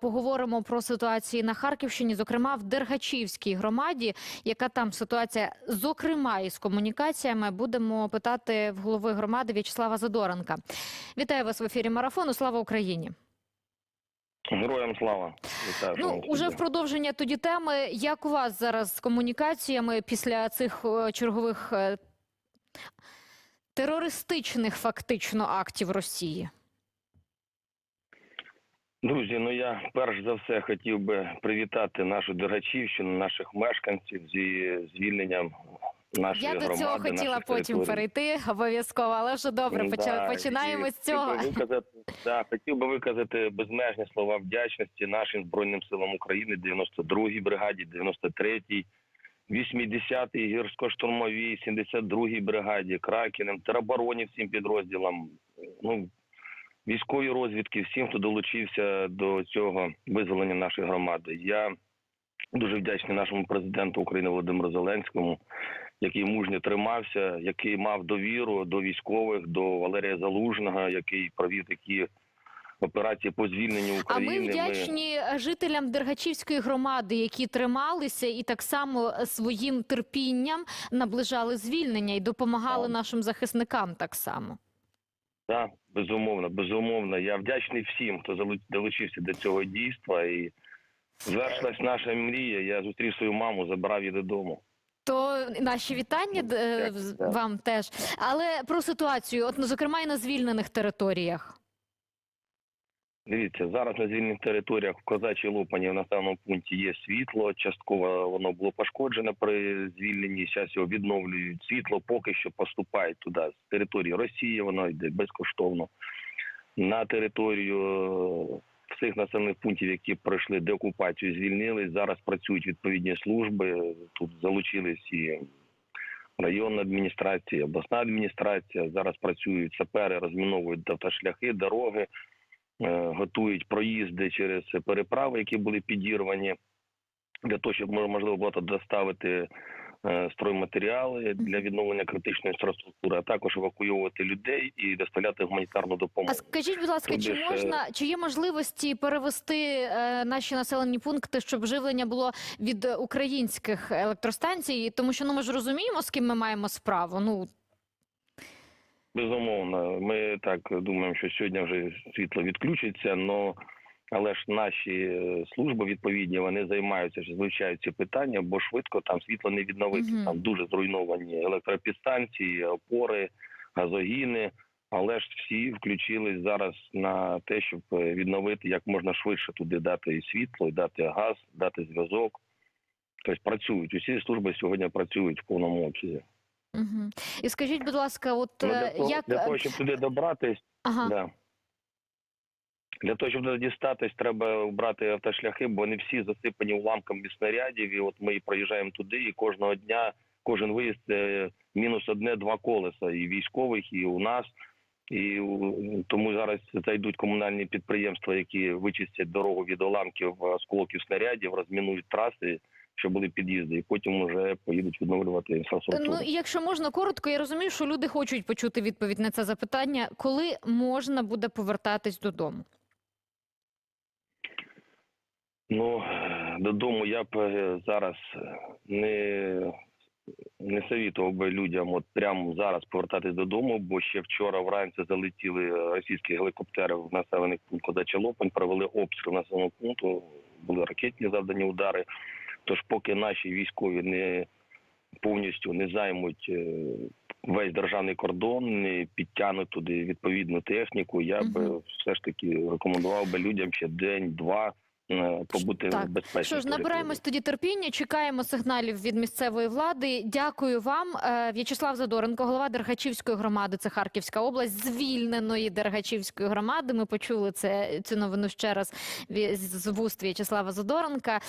поговоримо про ситуацію на Харківщині, зокрема в Дергачівській громаді. Яка там ситуація, зокрема із комунікаціями, будемо питати в голови громади В'ячеслава Задоренка. Вітаю вас в ефірі марафону. Слава Україні! Героям слава. Вітаю, Ну уже в продовження тоді теми. Як у вас зараз з комунікаціями після цих е, чергових е, терористичних фактично актів Росії? Друзі, ну я перш за все хотів би привітати нашу Дергачівщину, наших мешканців зі звільненням нашої Я до цього хотіла потім територій. перейти обов'язково, але вже добре, Да, починаємо з цього. Хотів би виказати, да, хотів би виказати безмежні слова вдячності нашим Збройним силам України, 92-й бригаді, 93-й, 80-й гірсько-штурмовій, 72-й бригаді, Кракенем, теробороні всім підрозділам. Ну, військової розвідки, всім, хто долучився до цього визволення нашої громади. Я дуже вдячний нашому президенту України Володимиру Зеленському, який мужньо тримався, який мав довіру до військових, до Валерія Залужного, який провів такі операції по звільненню А ми вдячні е, жителям Дергачівської громади, які трималися і так само своїм терпінням наближали звільнення і допомагали Так. нашим захисникам так само. Так, безумовно, безумовно. Я вдячний всім, хто долучився до цього дійства. І звершилась наша мрія. Я зустрів свою маму, забрав її додому. То наші вітання е, Дякую, вам теж. Але про ситуацію, от ну, зокрема і на звільнених територіях. Дивіться, зараз на звільнених територіях в Козачій Лопані в населеному пункті є світло. Частково воно було пошкоджене при звільненні. Зараз його відновлюють. Світло поки що поступає туди з території Росії. Воно йде безкоштовно на територію е, всіх населених пунктів, які пройшли деокупацію, звільнились. Зараз працюють відповідні служби. Тут залучились і районна адміністрація, обласна адміністрація. Зараз працюють сапери, розміновують автошляхи, дороги готують проїзди через переправи, які були підірвані, для того, щоб мож- можливо було доставити е, стройматеріали для відновлення критичної інфраструктури, а також евакуювати людей і доставляти гуманітарну допомогу. А скажіть, будь ласка, чи Туди ж, е, можна чи є можливості перевести е, наші населені пункти, щоб живлення було від е, українських електростанцій? Тому що ну ми ж розуміємо, з ким ми маємо справу. Ну Безумовно, ми так думаємо, що сьогодні вже світло відключиться, но але ж наші е, служби відповідні вони займаються, що звичають ці питання, бо швидко там світло не відновити. Мгм. Там дуже зруйновані електропідстанції, опори, газогіни. Але ж всі включились зараз на те, щоб е, відновити як можна швидше туди дати і світло, і дати газ, дати зв'язок. Тобто працюють. Усі служби сьогодні працюють в повному обсязі. Угу. і скажіть, будь ласка, от Ну, для, е, того, як для того, щоб туди добратись, ага. Да. Для того, щоб туди дістатись, треба обрати автошляхи, бо не всі засипані уламками снарядів. І от ми і проїжджаємо туди, і кожного дня кожен виїзд це мінус одне-два колеса, і військових, і у нас. І тому зараз зайдуть комунальні підприємства, які вичистять дорогу від уламків осколків снарядів, розмінують траси, що були під'їзди, і потім вже поїдуть відновлювати інфраструктуру. Ну якщо можна коротко, я розумію, що люди хочуть почути відповідь на це запитання, коли можна буде повертатись додому. Ну, додому я б е, зараз е, не, не совітував би людям от прямо зараз повертатись додому, бо ще вчора вранці залетіли російські гелікоптери в населений пункт Козача Лопань, провели обстріл населеного пункту, були ракетні завдані удари. Тож, поки наші військові не повністю не займуть е, весь державний кордон, не підтягнуть туди відповідну техніку, я би все ж таки рекомендував би людям ще день-два е, побути Так. в безпечній Що ж, набираємось тоді терпіння, чекаємо сигналів від місцевої влади. Дякую вам, Е, В'ячеслав Задоренко, голова Дергачівської громади. Це Харківська область, звільненої Дергачівської громади. Ми почули це цю новину ще раз з вуст В'ячеслава Задоренка.